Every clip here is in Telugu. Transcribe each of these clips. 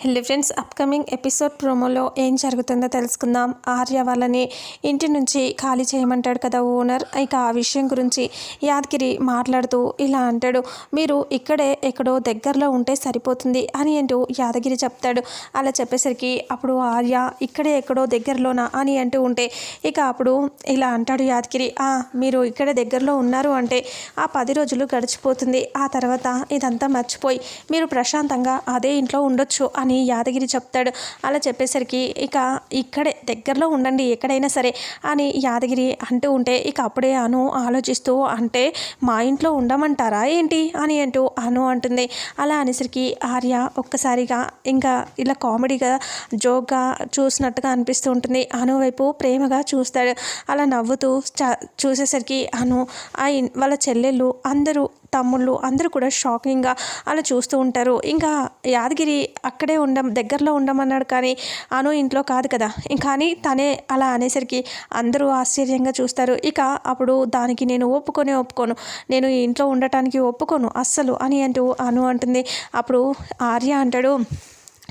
హెల్దీ ఫ్రెండ్స్ అప్కమింగ్ ఎపిసోడ్ ప్రోమోలో ఏం జరుగుతుందో తెలుసుకుందాం. ఆర్య వాళ్ళని ఇంటి నుంచి ఖాళీ చేయమంటాడు కదా ఓనర్. ఇక ఆ విషయం గురించి యాదగిరి మాట్లాడుతూ ఇలా అంటాడు మీరు ఇక్కడే ఎక్కడో దగ్గరలో ఉంటే సరిపోతుంది అని అంటూ యాదగిరి చెప్తాడు. అలా చెప్పేసరికి అప్పుడు ఆర్య ఇక్కడే ఎక్కడో దగ్గరలోనా అని అంటూ ఉంటే ఇక అప్పుడు ఇలా అంటాడు యాదగిరి "ఆ, మీరు ఇక్కడ దగ్గరలో ఉన్నారు అంటే ఆ పది రోజులు గడిచిపోతుంది. ఆ తర్వాత ఇదంతా మర్చిపోయి మీరు ప్రశాంతంగా అదే ఇంట్లో ఉండొచ్చు అని అని యాదగిరి చెప్తాడు. అలా చెప్పేసరికి ఇక ఇక్కడే దగ్గరలో ఉండండి ఎక్కడైనా సరే అని యాదగిరి అంటూ ఉంటే ఇక అప్పుడే అను ఆలోచిస్తూ అంటే మా ఇంట్లో ఉండమంటారా ఏంటి అని అంటూ అను అంటుంది. అలా అనేసరికి ఆర్య ఒక్కసారిగా ఇంకా ఇలా కామెడీగా జోక్గా చూసినట్టుగా అనిపిస్తూ ఉంటుంది. అను వైపు ప్రేమగా చూస్తాడు. అలా నవ్వుతూ చ- చూసేసరికి అను ఆ వాళ్ళ చెల్లెళ్ళు అందరూ తమ్ముళ్ళు అందరూ కూడా షాకింగ్గా అలా చూస్తూ ఉంటారు. ఇంకా యాదగిరి అక్కడే ఉండం దగ్గరలో ఉండమన్నాడు కానీ అను ఇంట్లో కాదు కదా. కానీ తనే అలా అనేసరికి అందరూ ఆశ్చర్యంగా చూస్తారు. ఇక అప్పుడు దానికి నేను ఒప్పుకొని ఒప్పుకోను. నేను ఈ ఇంట్లో ఉండటానికి ఒప్పుకోను అస్సలు అని అంటూ అను అంటుంది. అప్పుడు ఆర్య అంటాడు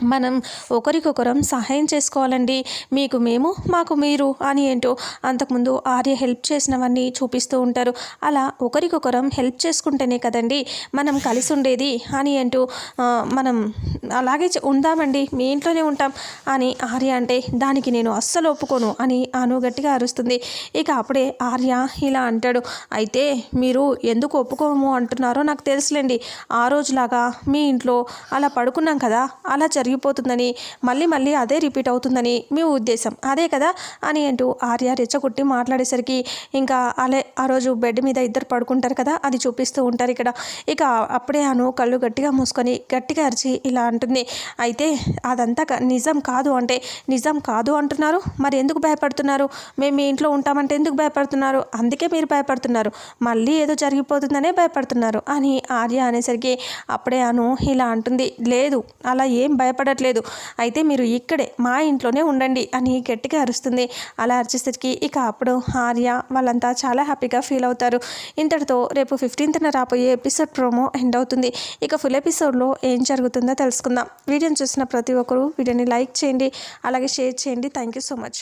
మనం ఒకరికొకరం సహాయం చేసుకోవాలండి. మీకు మేము మాకు మీరు అని ఏంటో అంతకుముందు ఆర్య హెల్ప్ చేసినవన్నీ చూపిస్తూ ఉంటారు. అలా ఒకరికొకరం హెల్ప్ చేసుకుంటేనే కదండి మనం కలిసి ఉండేది అని అంటూ మనం అలాగే ఉందామండి మీ ఇంట్లోనే ఉంటాం అని ఆర్య అంటే దానికి నేను అస్సలు ఒప్పుకోను అని అను గట్టిగా అరుస్తుంది. ఇక అప్పుడే ఆర్య ఇలా అంటాడు అయితే మీరు ఎందుకు ఒప్పుకోము అంటున్నారో నాకు తెలుసులేండి. ఆ రోజులాగా మీ ఇంట్లో అలా పడుకున్నాం కదా అలా జరిగిపోతుందని మళ్ళీ మళ్ళీ అదే రిపీట్ అవుతుందని మీ ఉద్దేశం. అదే కదా అని అంటూ ఆర్య రెచ్చగొట్టి మాట్లాడేసరికి ఇంకా అలే ఆ రోజు బెడ్ మీద ఇద్దరు పడుకుంటారు కదా అది చూపిస్తూ ఉంటారు ఇక్కడ. ఇక అప్పుడే అను కళ్ళు గట్టిగా మూసుకొని గట్టిగా అరిచి ఇలా అంటుంది. అయితే అదంతా నిజం కాదు అంటే నిజం కాదు అంటున్నారు. మరి ఎందుకు భయపడుతున్నారు? మేము మీ ఇంట్లో ఉంటామంటే ఎందుకు భయపడుతున్నారు? అందుకే మీరు భయపడుతున్నారు. మళ్ళీ ఏదో జరిగిపోతుందనే భయపడుతున్నారు అని ఆర్య అనేసరికి అప్పుడే అను ఇలా అంటుంది. లేదు అలా ఏం భయపడట్లేదు. అయితే మీరు ఇక్కడే మా ఇంట్లోనే ఉండండి అని గట్టిగా అరుస్తుంది. అలా అరిచేసరికి ఇక అప్పుడు ఆర్య వాళ్ళంతా చాలా హ్యాపీగా ఫీల్ అవుతారు. ఇంతటితో రేపు ఫిఫ్టీన్త్న రాబోయే ఎపిసోడ్ ప్రోమో ఎండ్ అవుతుంది. ఇక ఫుల్ ఎపిసోడ్లో ఏం జరుగుతుందో తెలుసు చేసుకుందాం. వీడియోని చూసిన ప్రతి ఒక్కరూ వీడియోని లైక్ చేయండి అలాగే షేర్ చేయండి. Thank you so much